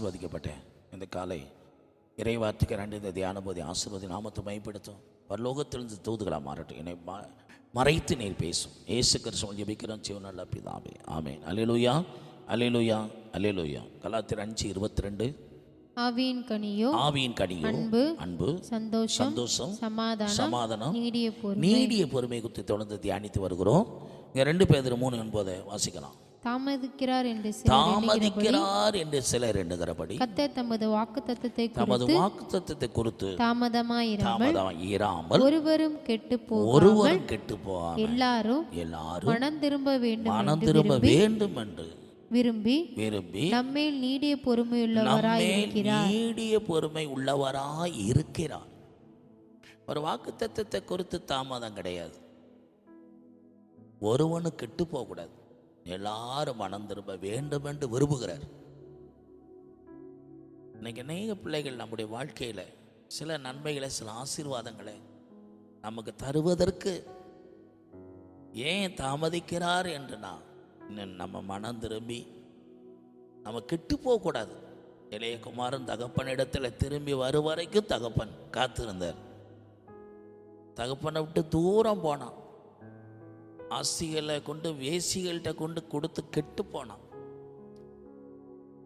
ஆசீர்வதிக்கப்பட்டேன். இந்த காலை இறைவார்த்தைக்கு ரெண்டு இந்த தியான போதி ஆசீர்வதி நாமத்தை மைப்படுத்தும் பரலோகத்திலிருந்து தூதுகளாக மாறட்டும். என்னை மறைத்து நீர் பேசும். ஏசு கிறிஸ்துவ ஜெபிக்கிறோம். சிவனல்ல பிதாவே. ஆமென். அலையலுயா அலையலுயா அலையலுயா கலாத்திர அஞ்சு இருபத்தி ரெண்டு ஆவியின் கனியோ ஆவியின் கனியோ அன்பு அன்பு சந்தோஷம் சந்தோஷம் சமாதானம் சமாதானம் நீடிய பொருள் நீடிய பொறுமை குறித்து தொடர்ந்து தியானித்து வருகிறோம். இங்க ரெண்டு பேர் மூணு என்பதை வாசிக்கலாம். தாமதிக்கிறார் என்று தாமதிக்கிறார் என்று சிலர் எண்ணுகிறபடி கர்த்தர் தமது வாக்கு தத்தத்தை தமது வாக்குத்தத்தத்தை குறித்து தாமதமாயிராமல் ஒருவரும் கெட்டு போ ஒருவரும் கெட்டு போகாம எல்லாரும் எல்லாரும் மனம் திரும்ப வேண்டும் மனம் திரும்ப வேண்டும் என்று விரும்பி விரும்பி நம்மேல் நீடிய பொறுமையுள்ளவராய் நம்மே நீடிய பொறுமை உள்ளவராய் இருக்கிறார். ஒரு வாக்கு தத்துவத்தை குறித்து தாமதம் கிடையாது. ஒருவனு கெட்டு போகக்கூடாது எல்லாரும் மனம் திரும்ப வேண்டும் என்று விரும்புகிறார். இன்னைக்கு அநேக பிள்ளைகள் நம்முடைய வாழ்க்கையில் சில நன்மைகளை சில ஆசீர்வாதங்களை நமக்கு தருவதற்கு ஏன் தாமதிக்கிறார் என்று நான் நம்ம மனம் திரும்பி நம்ம கெட்டு போகக்கூடாது. இளையகுமாரன் தகப்பனிடத்தில் திரும்பி வரும் வரைக்கும் தகப்பன் காத்திருந்தார். தகப்பனை விட்டு தூரம் போனான். ஆசிகளை கொண்டு வேசிகள்கிட்ட கொண்டு கொடுத்து கெட்டு போனான்.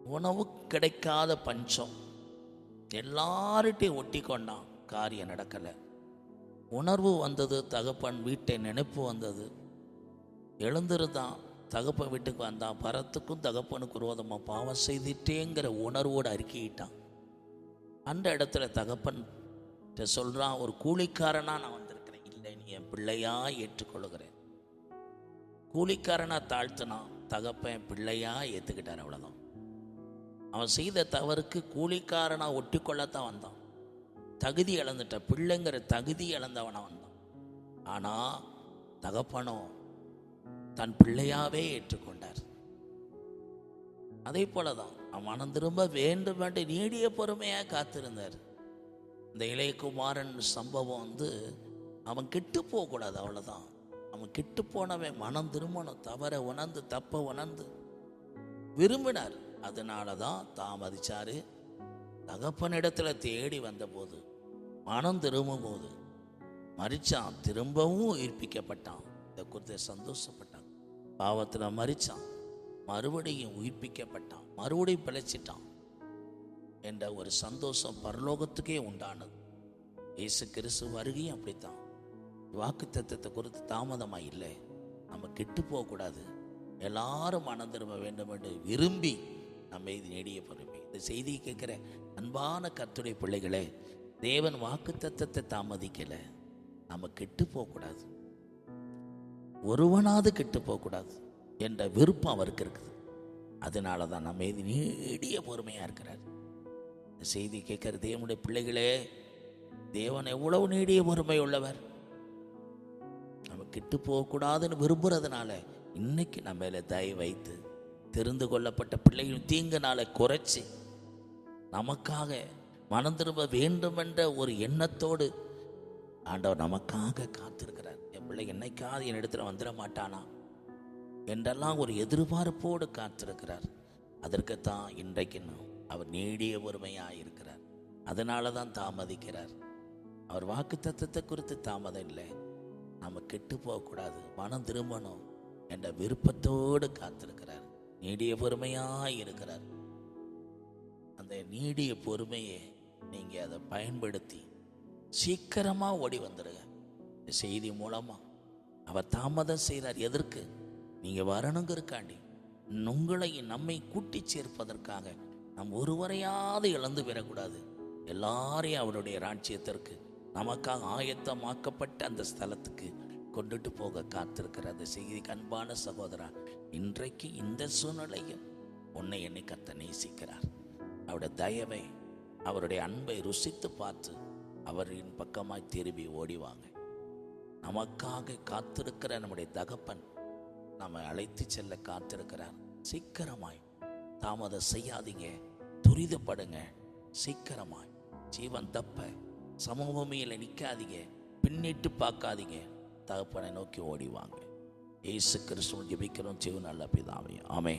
உணவு கிடைக்காத பஞ்சம். எல்லார்கிட்டையும் ஒட்டி கொண்டான். காரியம் நடக்கலை. உணர்வு வந்தது தகப்பன் வீட்டை நினைப்பு வந்தது. எழுந்திருந்தான் தகப்பன் வீட்டுக்கு வந்தான். பரத்துக்கும் தகப்பனுக்கு விரோதமாக பாவம் செய்துட்டேங்கிற உணர்வோடு அறிக்கையிட்டான் அந்த இடத்துல தகப்பன் சொல்கிறான் ஒரு கூலிக்காரனாக நான் வந்திருக்கிறேன். இல்லை நீ என் பிள்ளையாக ஏற்றுக்கொள்கிறேன் கூலிக்காரனாக தாழ்த்தினான். தகப்பன் பிள்ளையாக ஏற்றுக்கிட்டார் அவ்வளோதான் அவன் செய்த தவறுக்கு கூலிக்காரனாக ஒட்டி கொள்ளத்தான் வந்தான். தகுதி இழந்துட்ட பிள்ளைங்கிற தகுதி இழந்தவனாக வந்தான். ஆனால் தகப்பனோ தன் பிள்ளையாகவே ஏற்றுக்கொண்டார். அதே போல தான் அவன் மனம் திரும்ப வேண்டும் என்று நீடிய பொறுமையாக காத்திருந்தார். இந்த இளையகுமாரன் சம்பவம் வந்து அவன் கெட்டு போகக்கூடாது அவ்வளோதான் அவன் கெட்டு போனவன் மனம் திரும்பணும். தவற உணர்ந்து தப்ப உணர்ந்து. விரும்பினார். அதனால தான் தாமதிச்சாரு தகப்பனிடத்துல தேடி வந்தபோது மனம் திரும்பும் போது மறிச்சான் திரும்பவும் உயிர்ப்பிக்கப்பட்டான். இதை குறித்து சந்தோஷப்பட்டான். பாவத்தில் மறிச்சான் மறுபடியும் உயிர்ப்பிக்கப்பட்டான். மறுபடியும் பிழைச்சிட்டான் என்ற ஒரு சந்தோஷம் பரலோகத்துக்கே உண்டானது. இயேசு கிறிஸ்து வருகையும் அப்படித்தான். வாக்கு தத்துவத்தை குறித்து தாமதமாக இல்லை. நம்ம கெட்டு போகக்கூடாது. எல்லாரும் மனம் திரும்ப வேண்டும் என்று விரும்பி நம்ம இது நெடிய பொறுமை. இந்த செய்தியை கேட்குற அன்பான கத்துடைய பிள்ளைகளே தேவன் வாக்கு தத்துவத்தை தாமதிக்கலை. நம்ம கெட்டு போகக்கூடாது. ஒருவனாவது கெட்டு போகக்கூடாது என்ற விருப்பம் அவருக்கு இருக்குது. அதனால தான் நம்ம இது நீடிய பொறுமையாக இருக்கிறார். இந்த செய்தி கேட்குற தேவனுடைய பிள்ளைகளே தேவன் எவ்வளவு நீடிய பொறுமை உள்ளவர். நம்ம கெட்டு போகக்கூடாதுன்னு விரும்புறதுனால இன்னைக்கு நம்ம மேலே தயவு வைத்து தெரிந்து கொள்ளப்பட்ட பிள்ளைகள் தீங்கனால குறைச்சி நமக்காக மனம் திரும்ப வேண்டும் என்ற ஒரு எண்ணத்தோடு ஆண்டவர் நமக்காக காத்திருக்கிறார். என் பிள்ளை என்னைக்காவது என் இடத்துல வந்துட மாட்டானா? என்றெல்லாம் ஒரு எதிர்பார்ப்போடு காத்திருக்கிறார். அதற்குத்தான் இன்றைக்கு அவர் நீடிய ஒருமையாக இருக்கிறார். அதனால தான் தாமதிக்கிறார். அவர் வாக்கு தத்துவத்தை குறித்து தாமதம் இல்லை. நம்ம கெட்டு போகக்கூடாது மனம் திரும்பணும் என்ற விருப்பத்தோடு காத்திருக்கிறார். நீடிய பொறுமையாக இருக்கிறார். அந்த நீடிய பொறுமையை நீங்கள் அதை பயன்படுத்தி சீக்கிரமாக ஓடி வந்துடுங்க இந்த செய்தி மூலமாக அவர் தாமதம் செய்கிறார் எதற்கு? நீங்கள் வரணுங்கிறக்காண்டி உங்களை நம்மை கூட்டி சேர்ப்பதற்காக நம் ஒருவரையாவது இழந்து பெறக்கூடாது எல்லாரையும் அவருடைய ராஜ்யத்திற்கு நமக்காக ஆயத்தமாக்கப்பட்ட அந்த ஸ்தலத்துக்கு கொண்டுட்டு போக காத்திருக்கிற அந்த செய்தி அன்பான சகோதரா இன்றைக்கு இந்த சூழ்நிலையில் உன்னை என்னை கத்த நேசிக்கிறார். அவருடைய தயவை அவருடைய அன்பை ருசித்து பார்த்து அவரின் பக்கமாய் திரும்பி ஓடிவாங்க நமக்காக காத்திருக்கிற நம்முடைய தகப்பன் நம்மை அழைத்து செல்ல காத்திருக்கிறார். சீக்கிரமாய் தாமதம் செய்யாதீங்க துரிதப்படுங்க சீக்கிரமாய். ஜீவன் தப்ப சமூகமையில் நிற்காதீங்க பின்னிட்டு பார்க்காதீங்க. தகப்பனை நோக்கி ஓடிவாங்க ஏசு கிறிஸ்துவ ஜெபிக்கிறோம் ஜீவன் நல்ல பிதாவே ஆமே